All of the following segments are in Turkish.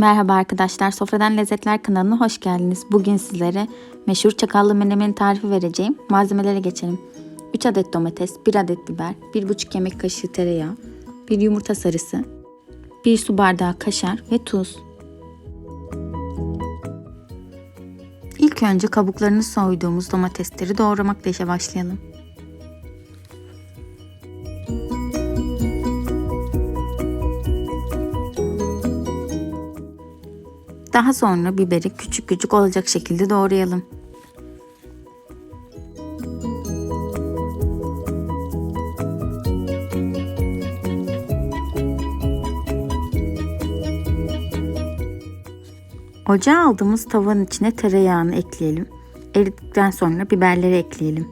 Merhaba arkadaşlar, Sofradan Lezzetler kanalına hoş geldiniz. Bugün sizlere meşhur çakallı menemen tarifi vereceğim. Malzemelere geçelim. 3 adet domates, 1 adet biber, 1,5 yemek kaşığı tereyağı, 1 yumurta sarısı, 1 su bardağı kaşar ve tuz. İlk önce kabuklarını soyduğumuz domatesleri doğramakla işe başlayalım. Daha sonra biberi küçük küçük olacak şekilde doğrayalım. Ocağa aldığımız tavanın içine tereyağını ekleyelim. Eridikten sonra biberleri ekleyelim.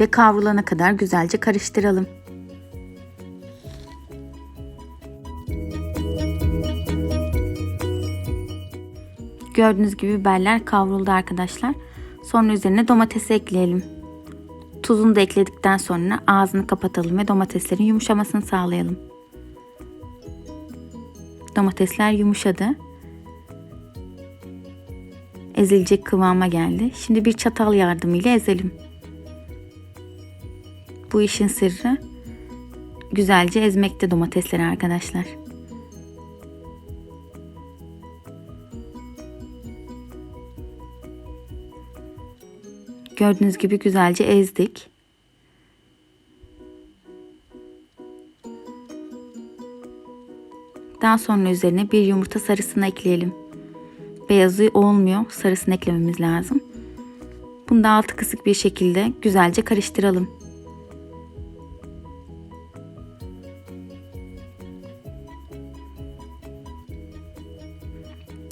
Ve kavrulana kadar güzelce karıştıralım. Gördüğünüz gibi biberler kavruldu arkadaşlar. Sonra üzerine domatesi ekleyelim. Tuzunu da ekledikten sonra ağzını kapatalım ve domateslerin yumuşamasını sağlayalım. Domatesler yumuşadı. Ezilecek kıvama geldi. Şimdi bir çatal yardımıyla ezelim. Bu işin sırrı güzelce ezmekte domatesleri arkadaşlar. Gördüğünüz gibi güzelce ezdik. Daha sonra üzerine bir yumurta sarısını ekleyelim. Beyazı olmuyor, sarısını eklememiz lazım. Bunu da altı kısık bir şekilde güzelce karıştıralım.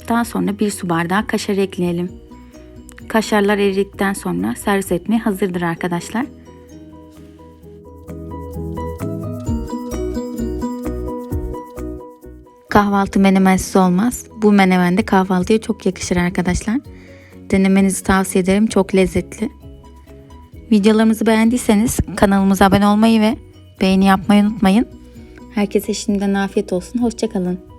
Daha sonra bir su bardağı kaşar ekleyelim. Kaşarlar eridikten sonra servis etmeye hazırdır arkadaşlar. Kahvaltı menemensiz olmaz. Bu menemen de kahvaltıya çok yakışır arkadaşlar. Denemenizi tavsiye ederim. Çok lezzetli. Videolarımızı beğendiyseniz kanalımıza abone olmayı ve beğeni yapmayı unutmayın. Herkese şimdiden afiyet olsun. Hoşçakalın.